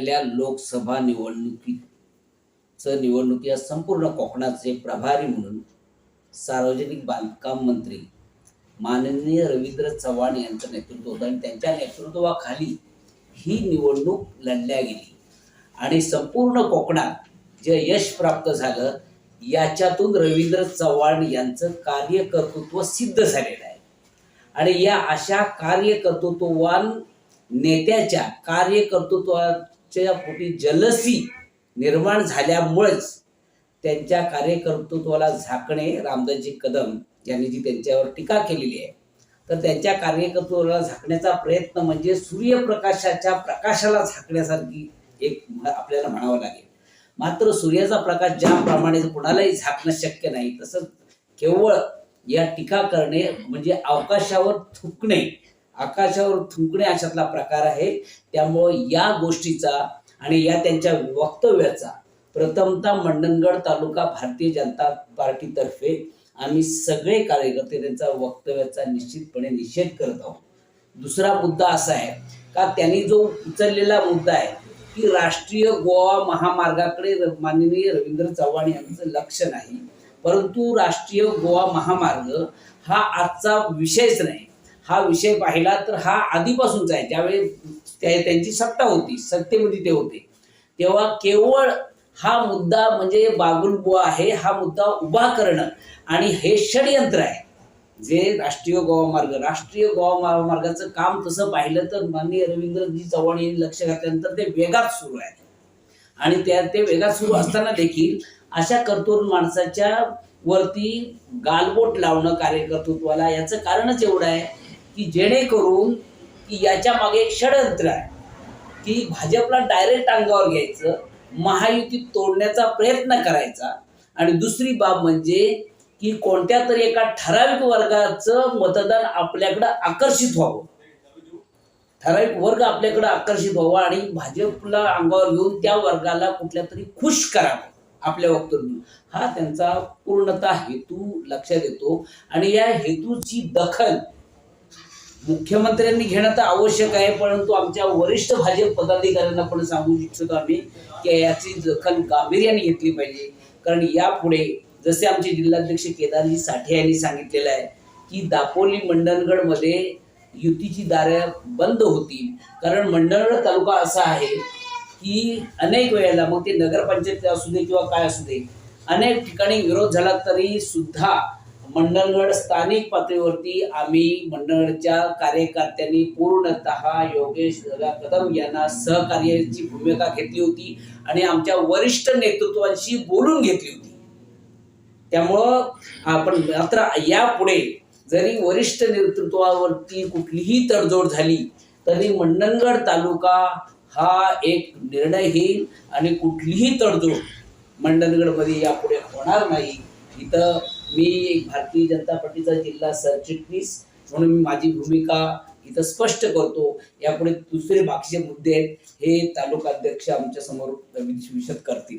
लोकसभा निवडणुकीचं निवडणुकी या संपूर्ण कोकणाचे प्रभारी म्हणून सार्वजनिक बांधकाम मंत्री माननीय रवींद्र चव्हाण यांचं नेतृत्व होतं आणि त्यांच्या नेतृत्वाखाली ही निवडणूक लढल्या गेली. आणि संपूर्ण कोकणात जे यश प्राप्त झालं याच्यातून रवींद्र चव्हाण यांचं कार्यकर्तृत्व सिद्ध झालेलं आहे. आणि या अशा कार्यकर्तृत्ववान नेत्याच्या कार्यकर्तृत्वाच्या पोटी जलसी निर्माण झाल्यामुळेच त्यांच्या कार्यकर्तृत्वाला झाकणे रामदासजी कदम यांनी जी त्यांच्यावर टीका केलेली आहे. तर त्यांच्या कार्यकर्तृत्वाला झाकण्याचा प्रयत्न म्हणजे सूर्यप्रकाशाच्या प्रकाशाला झाकण्यासारखी एक आपल्याला म्हणावं लागेल. मात्र सूर्याचा प्रकाश ज्याप्रमाणे कुणालाही झाकणं शक्य नाही तसंच केवळ या टीका करणे म्हणजे अवकाशावर थुकणे आकाशावर थुंकणे अशातला प्रकार आहे. त्यामुळं या गोष्टीचा आणि या त्यांच्या वक्तव्याचा प्रथमतः मंडणगड तालुका भारतीय जनता पार्टीतर्फे आम्ही सगळे कार्यकर्ते त्यांचा वक्तव्याचा निश्चितपणे निषेध करत आहोत. दुसरा मुद्दा असा आहे का त्यांनी जो उचललेला मुद्दा आहे की राष्ट्रीय गोवा महामार्गाकडे माननीय रवींद्र चव्हाण यांचं लक्ष नाही. परंतु राष्ट्रीय गोवा महामार्ग हा आजचा विषयच नाही. हा विषय पाहिला तर हा आधीपासूनचा आहे. ज्यावेळी त्या त्यांची सत्ता होती सत्तेमध्ये ते होते. तेव्हा केवळ हा मुद्दा म्हणजे बागुलबुवा आहे हा मुद्दा उभा करणं आणि हे षडयंत्र आहे. जे राष्ट्रीय गोवा मार्ग राष्ट्रीय गोवा महामार्गाचं काम तसं पाहिलं तर माननीय रवींद्रजी चव्हाण यांनी लक्ष घातल्यानंतर ते वेगात सुरू आहे. आणि त्या ते वेगात सुरू असताना देखील अशा कर्तूर माणसाच्या वरती गालबोट लावणं कार्यकर्तृत्वाला याचं कारणच एवढं आहे. की जेणेकरून की याच्या मागे एक षडयंत्र आहे. की भाजपला डायरेक्ट अंगावर घ्यायचं महायुती तोडण्याचा प्रयत्न करायचा. आणि दुसरी बाब म्हणजे की कोणत्या तरी एका ठराविक वर्गाचं मतदान आपल्याकडं आकर्षित व्हावं. ठराविक वर्ग आपल्याकडं आकर्षित व्हावा आणि भाजपला अंगावर घेऊन त्या वर्गाला कुठल्या तरी खुश करावं आपल्या वक्तव्य हा त्यांचा पूर्णतः हेतू लक्षात येतो. आणि या हेतूची दखल मुख्यमंत्र्यांनी घेणं तर आवश्यक आहे परंतु आमच्या वरिष्ठ भाजप पदाधिकाऱ्यांना पण सांगू इच्छितो आम्ही की याची दखल गांभीर्याने घेतली पाहिजे. कारण यापुढे जसे आमचे जिल्हाध्यक्ष केदारजी साठे यांनी सांगितलेलं आहे की दापोली मंडणगडमध्ये युतीची दारं बंद होतील. कारण मंडणगड तालुका असा आहे की अनेक वेळेला मग ते नगरपंचायत असू दे किंवा काय असू दे अनेक ठिकाणी विरोध झाला तरी सुद्धा मंडणगड स्थानिक पातळीवरती आम्ही मंडळगडच्या कार्यकर्त्यांनी पूर्णतः योगेश कदम यांना सहकार्याची भूमिका घेतली होती आणि आमच्या वरिष्ठ नेतृत्वांशी बोलून घेतली होती. त्यामुळं आपण मात्र यापुढे जरी वरिष्ठ नेतृत्वावरती कुठलीही तडजोड झाली तरी मंडणगड तालुका हा एक निर्णय घेईल आणि कुठलीही तडजोड मंडणगडमध्ये यापुढे होणार नाही. इथं मी एक भारतीय जनता पार्टीचा जिल्हा सरचिटणीस म्हणून मी माझी भूमिका इथं स्पष्ट करतो. यापुढे दुसरे बाकीचे मुद्दे आहेत हे तालुका अध्यक्ष आमच्यासमोर विषद करतील.